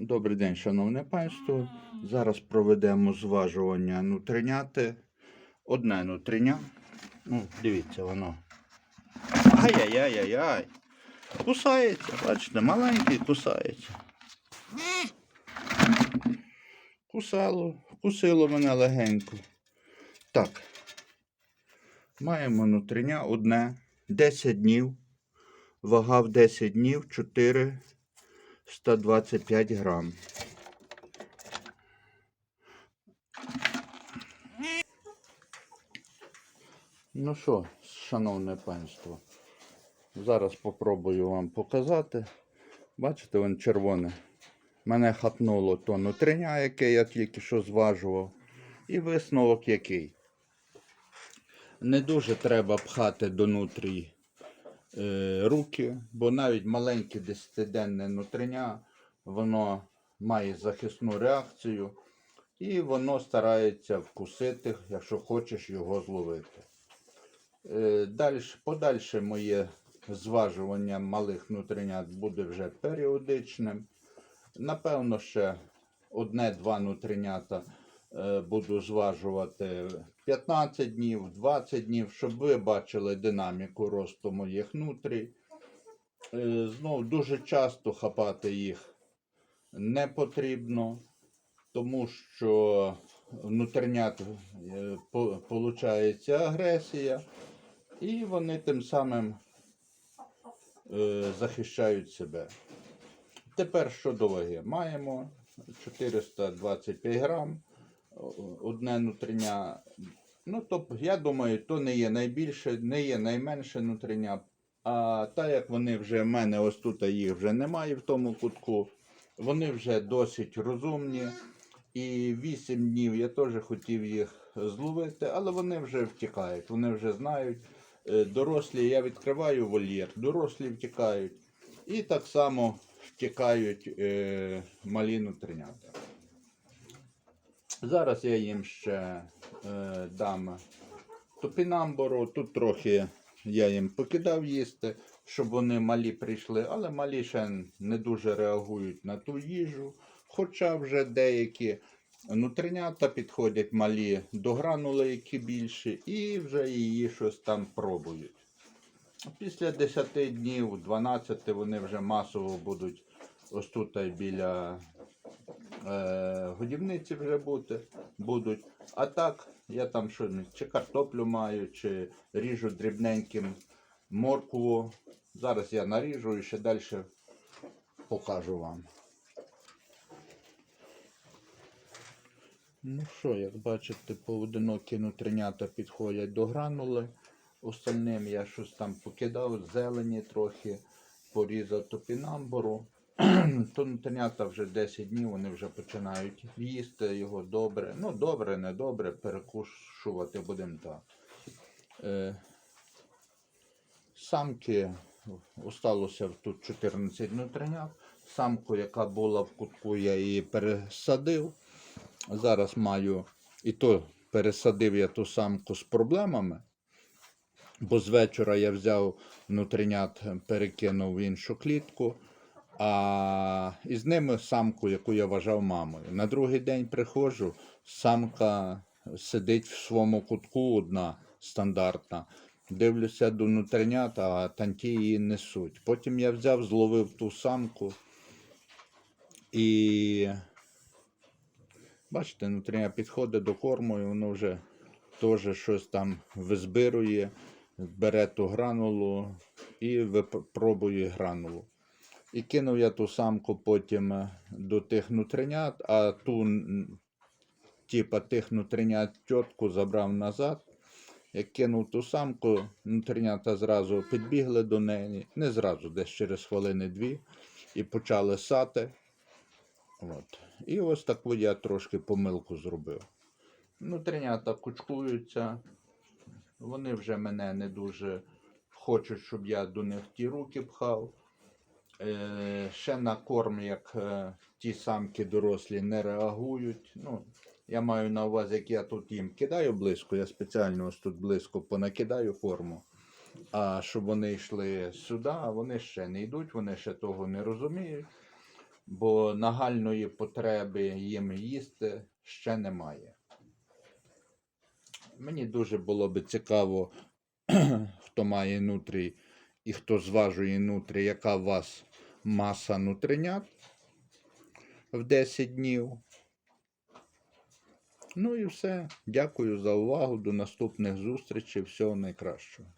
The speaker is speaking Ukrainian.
Добрий день, шановне панство. Зараз проведемо зважування нутриняти. Одне нутриня. Ну, дивіться, воно. Ай-яй-яй-яй-яй. Кусається, бачите, маленький кусається. Кусало, вкусило мене легенько. Так. Маємо нутриня одне. 10 днів. Вага в 10 днів 4 125 грам. Ну що, шановне панство, зараз попробую вам показати. Бачите, вон червоне. Мене хапнуло то нутриня, яке я тільки що зважував. І висновок який. Не дуже треба пхати до нутрії руки, бо навіть маленьке 10-денне нутриня, воно має захисну реакцію і воно старається вкусити, якщо хочеш його зловити. Е, дальше, подальше моє зважування малих нутринят буде вже періодичним. Напевно, ще одне-два нутринята е, буду зважувати 15 днів, 20 днів, щоб ви бачили динаміку росту моїх нутрій. Е, Знов дуже часто хапати їх не потрібно, тому що внутрішнят виходить агресія, і вони тим самим е, захищають себе. Тепер щодо ваги. Маємо 425 грам, одне нутриня. Ну, то, я думаю, то не є найбільше, не є найменше нутриня. А так як вони вже в мене ось тут їх вже немає в тому кутку, вони вже досить розумні. І 8 днів я теж хотів їх зловити, але вони вже втікають, вони вже знають. Е, Дорослі я відкриваю вольєр, дорослі втікають. І так само втікають е, малі нутринята. Зараз я їм ще е, дам топінамбуру. Тут трохи я їм покидав їсти, щоб вони малі прийшли, але малі ще не дуже реагують на ту їжу. Хоча вже деякі нутринята підходять малі до гранули, які більші, і вже її щось там пробують. Після 10 днів, 12 вони вже масово будуть ось тут біля годівниці вже бути, будуть. А так, я там що, чи картоплю маю, чи ріжу дрібненьким моркву. Зараз я наріжу і ще далі покажу вам. Ну що, як бачите, поодинокі нутринята підходять до гранули. Остальним я щось там покидав, зелені трохи, порізав топінамбуру. То нутринята вже 10 днів, вони вже починають їсти його добре. Ну, добре, не добре, перекушувати будемо так. Е, самки осталося тут 14 нутринят. Самку, яка була в кутку, я її пересадив. Зараз маю і то пересадив я ту самку з проблемами. Бо з вечора я взяв нутринят, перекинув в іншу клітку, а із ними самку, яку я вважав мамою. На другий день приходжу, самка сидить в своєму кутку одна стандартна. Дивлюся до нутринят, а танті її несуть. Потім я взяв, зловив ту самку і бачите, нутриня підходить до корму, і воно вже теж щось там визбирує, бере ту гранулу і випробує гранулу. І кинув я ту самку потім е, до тих нутринят, а ту, типа тих нутринят тітку забрав назад. Як кинув ту самку, нутринята зразу підбігли до неї, не зразу, десь через хвилини дві, і почали сати. От. І ось таку я трошки помилку зробив. Нутринята кучкуються, вони вже мене не дуже хочуть, щоб я до них ті руки пхав. Е, ще на корм, як е, ті самки дорослі не реагують. Ну, я маю на увазі, як я тут їм кидаю близько, я спеціально ось тут близько понакидаю корму. А щоб вони йшли сюди, вони ще не йдуть, вони ще того не розуміють. бо нагальної потреби їм їсти ще немає. Мені дуже було би цікаво, хто має нутрій і хто зважує нутрі, яка у вас маса нутринят в 10 днів. Ну і все. Дякую за увагу. До наступних зустрічей. Всього найкращого.